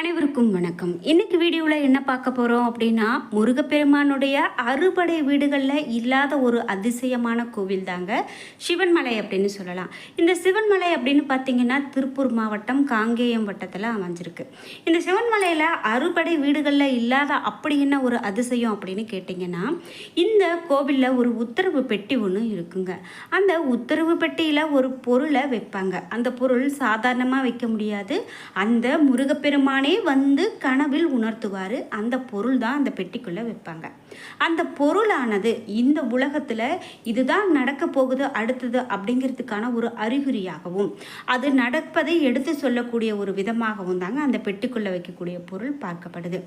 அனைவருக்கும் வணக்கம். இன்னைக்கு வீடியோவில் என்ன பார்க்க போகிறோம் அப்படின்னா முருகப்பெருமானுடைய அறுபடை வீடுகளில் இல்லாத ஒரு அதிசயமான கோவில் தாங்க சிவன்மலை அப்படின்னு சொல்லலாம். இந்த சிவன்மலை அப்படின்னு பார்த்தீங்கன்னா திருப்பூர் மாவட்டம் காங்கேயம் வட்டத்தில் அமைஞ்சிருக்கு. இந்த சிவன்மலையில் அறுபடை வீடுகளில் இல்லாத அப்படி என்ன ஒரு அதிசயம் அப்படின்னு கேட்டிங்கன்னா இந்த கோவிலில் ஒரு உத்தரவு பெட்டி ஒன்று இருக்குங்க. அந்த உத்தரவு பெட்டியில் ஒரு பொருளை வைப்பாங்க. அந்த பொருள் சாதாரணமாக வைக்க முடியாது. அந்த முருகப்பெருமானே வந்து கனவில் உணர்த்துவார். அந்த பொருள் தான் அந்த பெட்டிக்குள்ளே வைப்பாங்க. அந்த பொருளானது இந்த உலகத்தில் இதுதான் நடக்க போகுது அடுத்தது அப்படிங்கிறதுக்கான ஒரு அறிகுறியாகவும் அது நடப்பதை எடுத்து சொல்லக்கூடிய ஒரு விதமாகவும் தாங்க அந்த பெட்டிக்குள்ளே வைக்கக்கூடிய பொருள் பார்க்கப்படுது.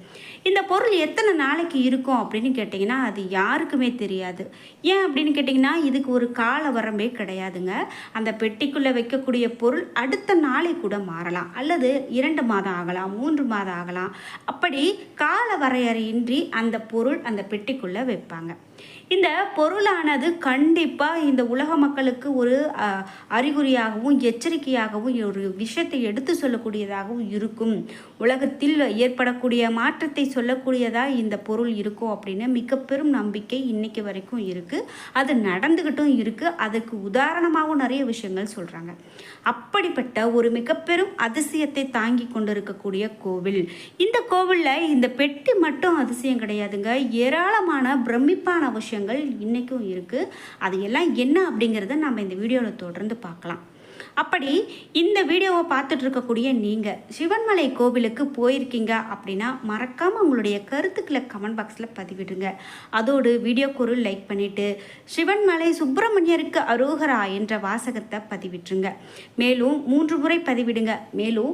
இந்த பொருள் எத்தனை நாளைக்கு இருக்கும் அப்படின்னு கேட்டிங்கன்னா அது யாருக்குமே தெரியாது. ஏன் அப்படின்னு கேட்டிங்கன்னா இதுக்கு ஒரு கால வரம்பே கிடையாதுங்க. அந்த பெட்டிக்குள்ளே வைக்கக்கூடிய பொருள் அடுத்த நாளை கூட மாறலாம். அல்லது இரண்டு மாதம் ஆகலாம் மூன்று மாதம் ஆகலாம். அப்படி கால வரையறையின்றி அந்த பொருள் அந்த பெட்டிக்குள்ளே வைப்பாங்க. இந்த பொருளானது கண்டிப்பாக இந்த உலக மக்களுக்கு ஒரு அறிகுறியாகவும் எச்சரிக்கையாகவும் ஒரு விஷயத்தை எடுத்து சொல்லக்கூடியதாகவும் இருக்கும். உலகத்தில் ஏற்படக்கூடிய மாற்றத்தை சொல்லக்கூடியதாக இந்த பொருள் இருக்கும் அப்படின்னு மிக பெரும் நம்பிக்கை இன்னைக்கு வரைக்கும் இருக்குது அது நடந்துக்கிட்டும் இருக்குது அதுக்கு உதாரணமாகவும் நிறைய விஷயங்கள் சொல்கிறாங்க அப்படிப்பட்ட ஒரு மிக பெரும் அதிசயத்தை தாங்கி கொண்டிருக்கக்கூடிய கோவில். இந்த கோவிலில் இந்த பெட்டி மட்டும் அதிசயம் கிடையாதுங்க. ஏராளமான பிரமிப்பான விஷயங்கள் இன்றைக்கும் இருக்குது அது எல்லாம் என்ன அப்படிங்கிறத நம்ம இந்த வீடியோவில் தொடர்ந்து பார்க்கலாம். அப்படி இந்த வீடியோவை பார்த்துட்டு இருக்கக்கூடிய நீங்கள் சிவன்மலை கோவிலுக்கு போயிருக்கீங்க அப்படின்னா மறக்காமல் உங்களுடைய கருத்துக்களை கமெண்ட் பாக்ஸில் பதிவிடுங்க. அதோடு வீடியோக்கு ஒரு லைக் பண்ணிவிட்டு சிவன்மலை சுப்பிரமணியருக்கு அரோகரா என்ற வாசகத்தை பதிவிட்டுருங்க. மேலும் மூன்று முறை பதிவிடுங்க. மேலும்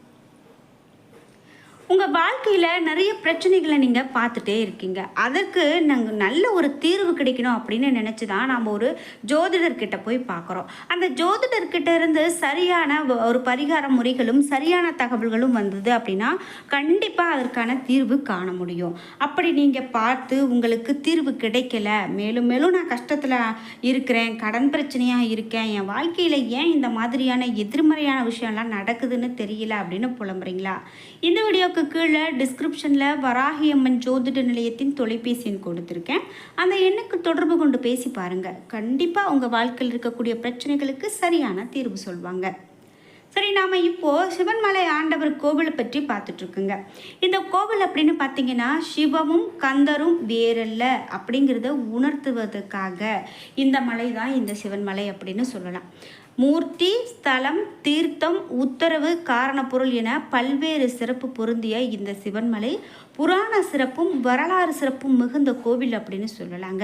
உங்கள் வாழ்க்கையில் நிறைய பிரச்சனைகளை நீங்கள் பார்த்துட்டே இருக்கீங்க. அதற்கு நாங்கள் நல்ல ஒரு தீர்வு கிடைக்கணும் அப்படின்னு நினச்சி தான் நாம் ஒரு ஜோதிடர்கிட்ட போய் பார்க்குறோம். அந்த ஜோதிடர்கிட்ட இருந்து சரியான ஒரு பரிகார முறைகளும் சரியான தகவல்களும் வந்தது அப்படின்னா கண்டிப்பாக அதற்கான தீர்வு காண முடியும். அப்படி நீங்கள் பார்த்து உங்களுக்கு தீர்வு கிடைக்கல. மேலும் மேலும் நான் கஷ்டத்தில் இருக்கிறேன் கடன் பிரச்சனையாக இருக்கேன் என் வாழ்க்கையில் ஏன் இந்த மாதிரியான எதிர்மறையான விஷயம்லாம் நடக்குதுன்னு தெரியல அப்படின்னு புலம்புறீங்களா? இந்த வீடியோக்கு கீழே டிஸ்கிரிப்ஷனில் வராகியம்மன் ஜோதிட நிலையத்தின் தொலைபேசி எண் கொடுத்துருக்கேன். அந்த எண்ணுக்கு தொடர்பு கொண்டு பேசி பாருங்கள் கண்டிப்பாக உங்கள் வாழ்க்கையில் இருக்கக்கூடிய பிரச்சனைகளுக்கு சரியான தீர்வு சொல்வாங்க. சரி நாம் இப்போது சிவன்மலை ஆண்டவர் கோவிலை பற்றி பார்த்துட்ருக்குங்க இந்த கோவில் அப்படின்னு பார்த்தீங்கன்னா சிவமும் கந்தரும் வேறல்ல அப்படிங்கிறத உணர்த்துவதற்காக இந்த மலை தான் இந்த சிவன்மலை அப்படின்னு சொல்லலாம். மூர்த்தி ஸ்தலம் தீர்த்தம் உத்தரவு காரணப்பொருள் என பல்வேறு சிறப்பு பொருந்திய இந்த சிவன்மலை புராண சிறப்பும் வரலாறு சிறப்பும் மிகுந்த கோவில் அப்படின்னு சொல்லலாங்க.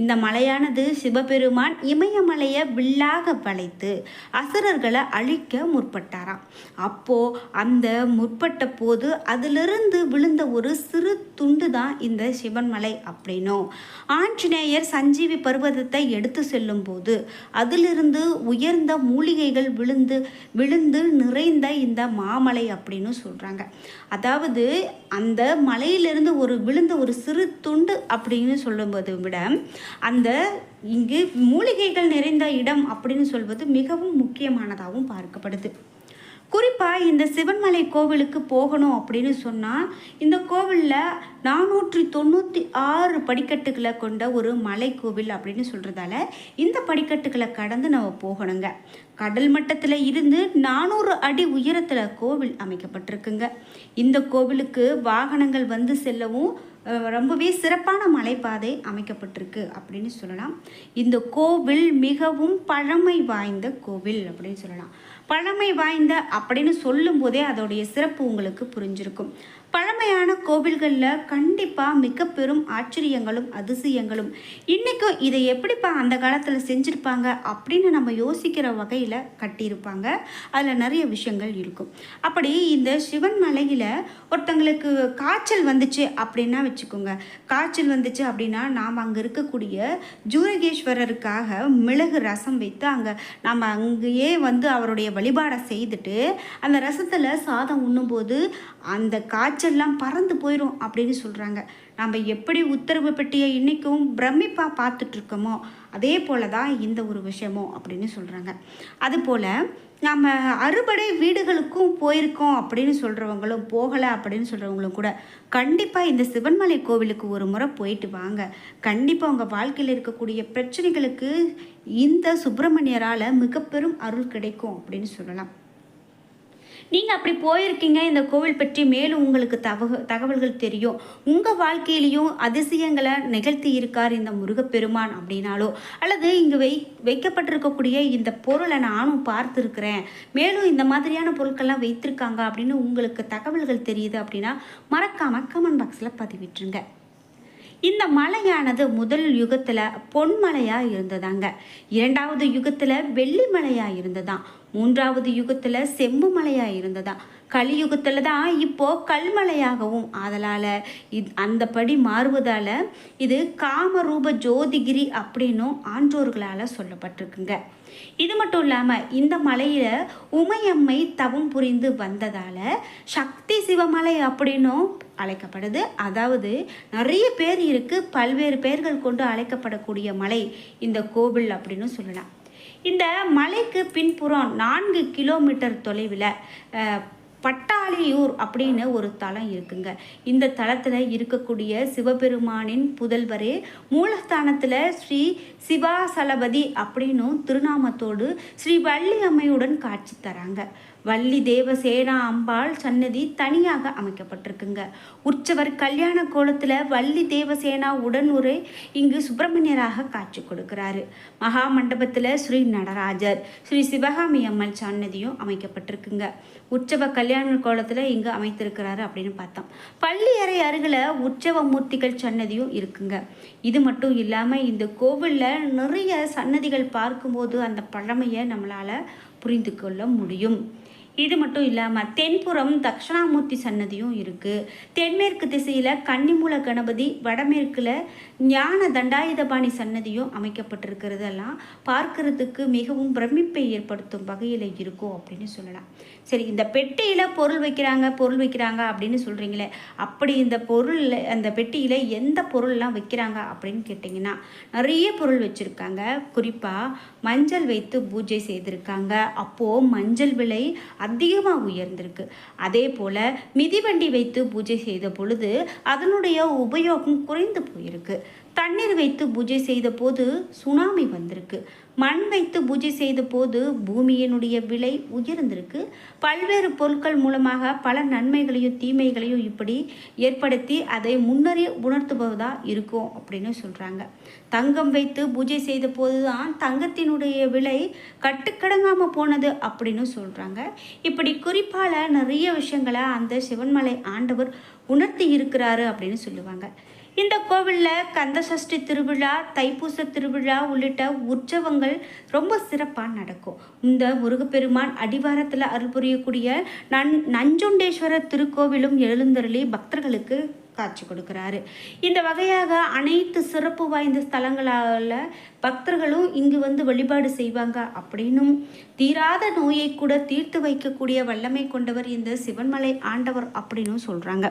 இந்த மலையானது சிவபெருமான் இமயமலையை வில்லாக வளைத்து அசுரர்களை அழிக்க முற்பட்டாராம். அப்போ அந்த முற்பட்ட போது அதிலிருந்து விழுந்த ஒரு சிறு துண்டு தான் இந்த சிவன்மலை அப்படின்னும். ஆஞ்சநேயர் சஞ்சீவி பர்வதத்தை எடுத்து செல்லும் போது அதிலிருந்து உயர்ந்த மூலிகைகள் விழுந்து விழுந்து நிறைந்த இந்த மாமலை அப்படின்னு சொல்கிறாங்க அதாவது அந்த மலையிலிருந்து ஒரு விழுந்த ஒரு சிறு துண்டு அப்படின்னு சொல்லும்போது விட அந்த இங்கு மூலிகைகள் நிறைந்த இடம் அப்படின்னு சொல்வது மிகவும் முக்கியமானதாகவும் பார்க்கப்படுது. குறிப்பாக இந்த சிவன்மலை கோவிலுக்கு போகணும் அப்படின்னு சொன்னால் இந்த கோவிலில் நானூற்றி தொண்ணூற்றி ஆறு படிக்கட்டுகளை கொண்ட ஒரு மலை கோவில் அப்படின்னு சொல்கிறதால இந்த படிக்கட்டுகளை கடந்து நம்ம போகணுங்க. கடல் மட்டத்தில் இருந்து நானூறு அடி உயரத்தில் கோவில் அமைக்கப்பட்டிருக்குங்க. இந்த கோவிலுக்கு வாகனங்கள் வந்து செல்லவும் ரொம்பவே சிறப்பான மலைப்பாதை அமைக்கப்பட்டிருக்கு அப்படின்னு சொல்லலாம். இந்த கோவில் மிகவும் பழமை வாய்ந்த கோவில் அப்படின்னு சொல்லலாம். பழமை வாய்ந்த அப்படின்னு சொல்லும்போதே அதோடைய சிறப்பு உங்களுக்கு புரிஞ்சிருக்கும். பழமையான கோவில்களில் கண்டிப்பாக மிக பெரும் ஆச்சரியங்களும் அதிசயங்களும். இன்றைக்கும் இதை எப்படிப்பா அந்த காலத்தில் செஞ்சுருப்பாங்க அப்படின்னு நம்ம யோசிக்கிற வகையில் கட்டியிருப்பாங்க. அதில் நிறைய விஷயங்கள் இருக்கும். அப்படி இந்த சிவன் மலையில் ஒருத்தங்களுக்கு காய்ச்சல் வந்துச்சு அப்படின்னா வச்சுக்கோங்க. காய்ச்சல் வந்துச்சு அப்படின்னா நாம் அங்கே இருக்கக்கூடிய ஜூரகேஸ்வரருக்காக மிளகு ரசம் வைத்து அங்கே நாம் அங்கேயே வந்து அவருடைய வழிபாடை செய்துட்டு அந்த ரசத்தில் சாதம் உண்ணும்போது அந்த காய்ச்சல் காய்ச்சல்லாம் பறந்து போயிடும் அப்படின்னு சொல்கிறாங்க நம்ம எப்படி உத்தரவு பெட்டியை இன்றைக்கும் பிரமிப்பாக பார்த்துட்ருக்கோமோ அதே போல தான் இந்த ஒரு விஷயமும் அப்படின்னு சொல்கிறாங்க அதுபோல் நம்ம அறுபடை வீடுகளுக்கும் போயிருக்கோம் அப்படின்னு சொல்கிறவங்களும் போகலை அப்படின்னு சொல்கிறவங்களும் கூட கண்டிப்பாக இந்த சிவன்மலை கோவிலுக்கு ஒரு முறை போயிட்டு வாங்க. கண்டிப்பாக உங்கள் வாழ்க்கையில் இருக்கக்கூடிய பிரச்சனைகளுக்கு இந்த சுப்பிரமணியரால் மிக பெரும் அருள் கிடைக்கும் அப்படின்னு சொல்லலாம். நீங்கள் அப்படி போயிருக்கீங்க இந்த கோவில் பற்றி மேலும் உங்களுக்கு தகவ தகவல்கள் தெரியும். உங்கள் வாழ்க்கையிலையும் அதிசயங்களை நிகழ்த்தி இருக்கார் இந்த முருகப்பெருமான் அப்படின்னாலோ அல்லது இங்கே வை வைக்கப்பட்டிருக்கக்கூடிய இந்த பொருளை நானும் பார்த்துருக்குறேன். மேலும் இந்த மாதிரியான பொருட்கள்லாம் வைத்திருக்காங்க அப்படின்னு உங்களுக்கு தகவல்கள் தெரியுது அப்படின்னா மறக்காமல் கமெண்ட் பாக்ஸில் பதிவிட்டுருங்க. இந்த மலையானது முதல் யுகத்தில் பொன்மலையாக இருந்ததாங்க. இரண்டாவது யுகத்தில் வெள்ளி மலையாக இருந்ததான் மூன்றாவது யுகத்தில் செம்பு மலையாக இருந்ததா? கலியுகத்தில் தான் இப்போது கல்மலையாகவும் அதனால் இது அந்த படி மாறுவதால் இது காமரூப ஜோதிகிரி அப்படின்னும் ஆன்றோர்களால் சொல்லப்பட்டிருக்குங்க. இது மட்டும் இல்லாமல் இந்த மலையில் உமையம்மை தவம் புரிந்து வந்ததால் சக்தி சிவமலை அப்படின்னும் அழைக்கப்படுது. அதாவது நிறைய பேர் இருக்குது பல்வேறு பெயர்கள் கொண்டு அழைக்கப்படக்கூடிய மலை இந்த கோவில் அப்படின்னு சொல்லலாம். இந்த மலைக்கு பின்புறம் நான்கு கிலோமீட்டர் தொலைவில் பட்டாளியூர் அப்படின்னு ஒரு தலம் இருக்குங்க. இந்த தலத்தில் இருக்கக்கூடிய சிவபெருமானின் புதல்வரே மூலஸ்தானத்தில் ஸ்ரீ சிவாசலபதி அப்படின்னும் திருநாமத்தோடு ஸ்ரீ வள்ளி அம்மையுடன் காட்சி தராங்க. வள்ளி தேவசேனா அம்பாள் சன்னதி தனியாக அமைக்கப்பட்டிருக்குங்க. உற்சவர் கல்யாண கோலத்தில் வள்ளி தேவசேனா உடனுரை இங்கு சுப்பிரமணியராக காட்சி கொடுக்கிறாரு. மகா மண்டபத்தில் ஸ்ரீ நடராஜர் ஸ்ரீ சிவகாமி அம்மன் சன்னதியும் அமைக்கப்பட்டிருக்குங்க. உற்சவ கல்யாண கோலத்தில் இங்கு அமைத்திருக்கிறாரு அப்படின்னு பார்த்தோம். பள்ளி அறை அருகில் உற்சவ மூர்த்திகள் சன்னதியும் இருக்குங்க. இது மட்டும் இல்லாமல் இந்த கோவிலில் நிறைய சன்னதிகள் பார்க்கும்போது அந்த பழமையை நம்மளால் புரிந்து கொள்ள முடியும். இது மட்டும் இல்லாமல் தென்புறம் தக்ஷணாமூர்த்தி சன்னதியும் இருக்குது தென்மேற்கு திசையில் கன்னிமூல கணபதி வடமேற்கில் ஞான தண்டாயுதபாணி சன்னதியும் அமைக்கப்பட்டிருக்கிறதெல்லாம் பார்க்கறதுக்கு மிகவும் பிரமிப்பை ஏற்படுத்தும் வகையில் இருக்கும் அப்படின்னு சொல்லலாம். சரி இந்த பெட்டியில் பொருள் வைக்கிறாங்க பொருள் வைக்கிறாங்க அப்படின்னு சொல்கிறீங்களே அப்படி இந்த பொருளில் அந்த பெட்டியில் எந்த பொருள்லாம் வைக்கிறாங்க அப்படின்னு கேட்டிங்கன்னா நிறைய பொருள் வச்சுருக்காங்க. குறிப்பாக மஞ்சள் வைத்து பூஜை செய்திருக்காங்க. அப்போது மஞ்சள் விலை அதிகமாக உயர்ந்திருக்கு. அதே போல் மிதிவண்டி வைத்து பூஜை செய்த பொழுது அதனுடைய உபயோகம் குறைந்து போயிருக்கு. தண்ணீர் வைத்து பூஜை செய்த போது சுனாமி வந்திருக்கு. மண் வைத்து பூஜை செய்த போது பூமியினுடைய விலை உயர்ந்திருக்கு. பல்வேறு பொருட்கள் மூலமாக பல நன்மைகளையும் தீமைகளையும் இப்படி ஏற்படுத்தி அதை முன்னரே உணர்த்துபவதாக இருக்கும் அப்படின்னு சொல்கிறாங்க தங்கம் வைத்து பூஜை செய்த போது தான் தங்கத்தினுடைய விலை கட்டுக்கடங்காமல் போனது அப்படின்னு சொல்கிறாங்க இப்படி குறிப்பால் நிறைய விஷயங்களை அந்த சிவன்மலை ஆண்டவர் உணர்த்தி இருக்கிறாரு அப்படின்னு சொல்லுவாங்க. இந்த கோவிலில் கந்தசஷ்டி திருவிழா தைப்பூச திருவிழா உள்ளிட்ட உற்சவங்கள் ரொம்ப சிறப்பாக நடக்கும். இந்த முருகப்பெருமான் அடிவாரத்தில் அருள் புரியக்கூடிய நன் நஞ்சுண்டேஸ்வரர் திருக்கோவிலும் எழுந்தருளி பக்தர்களுக்கு காட்சி கொடுக்குறாரு. இந்த வகையாக அனைத்து சிறப்பு வாய்ந்த ஸ்தலங்களால் பக்தர்களும் இங்கு வந்து வழிபாடு செய்வாங்க அப்படின்னும் தீராத நோயை கூட தீர்த்து வைக்கக்கூடிய வல்லமை கொண்டவர் இந்த சிவன்மலை ஆண்டவர் அப்படின்னும் சொல்கிறாங்க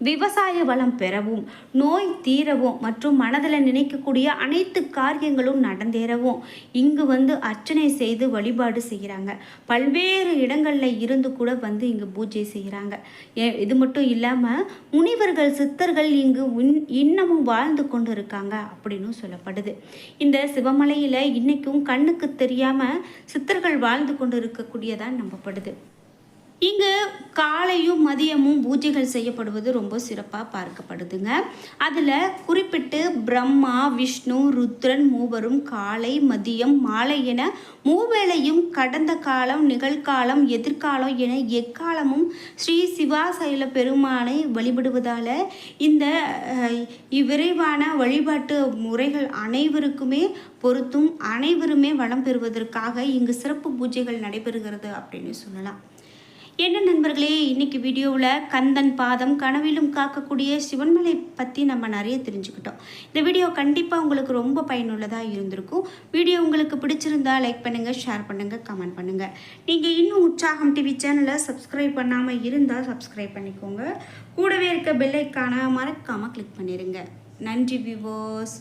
விவசாய வளம் பெறவும் நோய் தீரவும் மற்றும் மனதில் நினைக்கக்கூடிய அனைத்து காரியங்களும் நடந்தேறவும் இங்கு வந்து அர்ச்சனை செய்து வழிபாடு செய்கிறாங்க. பல்வேறு இடங்களில் இருந்து கூட வந்து இங்கு பூஜை செய்கிறாங்க. இது மட்டும் இல்லாமல் முனிவர்கள் சித்தர்கள் இங்கு இன்னமும் வாழ்ந்து கொண்டு இருக்காங்க அப்படின்னு சொல்லப்படுது. இந்த சிவமலையில் இன்றைக்கும் கண்ணுக்கு தெரியாமல் சித்தர்கள் வாழ்ந்து கொண்டு இருக்கக்கூடியதான் நம்பப்படுது. இங்கு காலையும் மதியமும் பூஜைகள் செய்யப்படுவது ரொம்ப சிறப்பாக பார்க்கப்படுதுங்க. அதில் குறிப்பிட்டு பிரம்மா விஷ்ணு ருத்ரன் மூவரும் காலை மதியம் மாலை என மூவேளையும் கடந்த காலம் நிகழ்காலம் எதிர்காலம் என எக்காலமும் ஸ்ரீ சிவாசைல பெருமானை வழிபடுவதால் இந்த இவ்விரைவான வழிபாட்டு முறைகள் அனைவருக்குமே பொருத்தும் அனைவருமே வளம் பெறுவதற்காக இங்கு சிறப்பு பூஜைகள் நடைபெறுகிறது அப்படின்னு சொல்லலாம். என்ன நண்பர்களே இன்னைக்கு வீடியோவில் கந்தன் பாதம் கனவிலும் காக்கக்கூடிய சிவன்மலை பற்றி நம்ம நிறைய தெரிஞ்சுக்கிட்டோம். இந்த வீடியோ கண்டிப்பாக உங்களுக்கு ரொம்ப பயனுள்ளதாக இருந்திருக்கும். வீடியோ உங்களுக்கு பிடிச்சிருந்தா லைக் பண்ணுங்கள் ஷேர் பண்ணுங்கள் கமெண்ட் பண்ணுங்கள் நீங்கள் இன்னும் உற்சாகம் டிவி சேனலை சப்ஸ்கிரைப் பண்ணாமல் இருந்தால் சப்ஸ்கிரைப் பண்ணிக்கோங்க. கூடவே இருக்க பெல்லைக்கான மறக்காமல் கிளிக் பண்ணிடுங்க நன்றி விவோஸ்